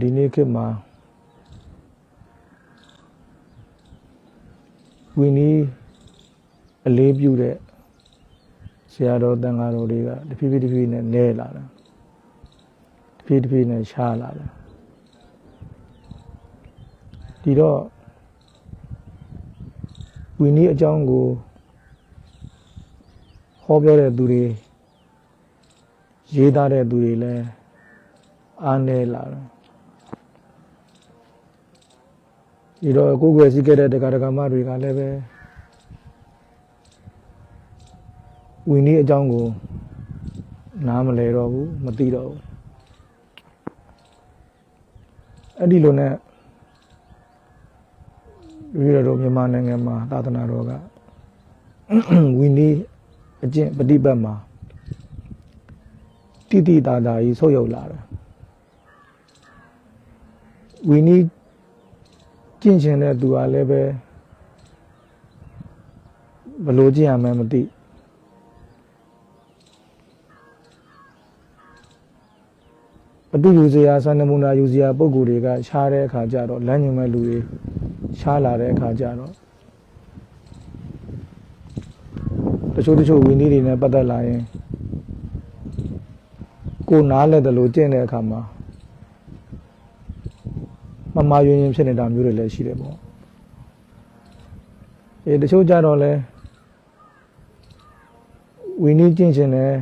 ဒီနေ့ခေတ်မှာဝီနီးအလေးပြုတဲ့ဆရာတော်တန်ဃာတော်တွေကတဖြည်းဖြည်းတဖြည်းနဲ့နဲလာတာတဖြည်းတဖြည်းနဲ့ရှားလာတာဒီတော့ဝီနီးအကြောင်းကိုဟောပြောတဲ့သူတွေရေးသားတဲ့သူတွေလည်းအားနည်းလာတယ် ဒီတော့ကိုယ်ွယ်စည်းခဲ့တဲ့တရားဒဂမတွေကလည်းပဲဝီနည်းအကြောင်းကိုနားမလဲတော့ဘူးမသိတော့ဘူးအဲ့ဒီလိုနဲ့ဒီလိုတော့မြန်မာနိုင်ငံမှာသာသနာတော်ကဝီနည်းအကျင့်ပฏิပတ်မှာတိတိတာတာကြီးဆုတ်ယုတ်လာတယ်ဝီနည်း ကျင့်ချင်တဲ့သူကလည်းပဲဘယ်လိုကျင့်ရမှန်းမသိအတူယူစရာစံနမူနာယူစရာပုံကိုယ်တွေကရှားတဲ့အခါကျတော့လမ်းညွှန်မဲ့လူတွေရှားလာတဲ့အခါကျတော့တချို့တချို့ဝင်းကြီးတွေနဲ့ပတ်သက်လာရင်ကိုယ်နားလဲတယ်လို့ကျင့်တဲ့အခါမှာ မမယွင်းရင်ဖြစ်နေတာမျိုးတွေလည်းရှိတယ်ပေါ့အဲတချို့ကြတော့လဲဝီနည်းကျင့်ရှင်တယ်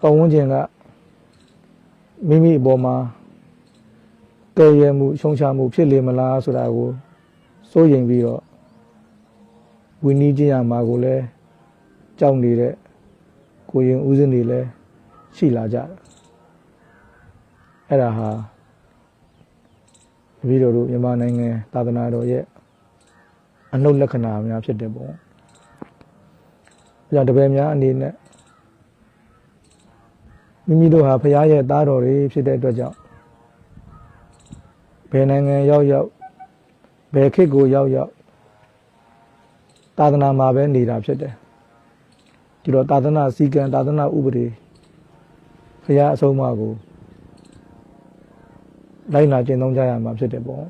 ပတ်ဝန်းကျင်ကမိမိအပေါ်မှာတည်ရမှုရှုံချမှုဖြစ်လေမလားဆိုတာကိုစိုးရိမ်ပြီးတော့ဝီနည်းကျင့်ရမှာကိုလည်းကြောက်နေတဲ့ကိုရင်ဦးစင်းတွေလည်းရှိလာကြတယ်အဲ့ဒါဟာ တပည့်တော်တို့မြန်မာနိုင်ငံသာသနာတော်ရဲ့အနှုတ်လက္ခဏာများဖြစ်တဲ့ပုံ။ကြောင့်တပည့်များအနေနဲ့မိမိတို့ဟာဘုရားရဲ့သားတော်တွေဖြစ်တဲ့အတွက်ကြောင့်ဘယ်နိုင်ငံရောက်ရောက်ဘယ်ခေတ်ကိုရောက်ရောက်သာသနာမှာပဲနေတာဖြစ်တယ်။ဒီတော့သာသနာစည်းကမ်းသာသနာဥပဒေဘုရားအဆုံးအမကို လိုက်နာကျင့်သုံးကြရမှာဖြစ်တယ်ပေါ့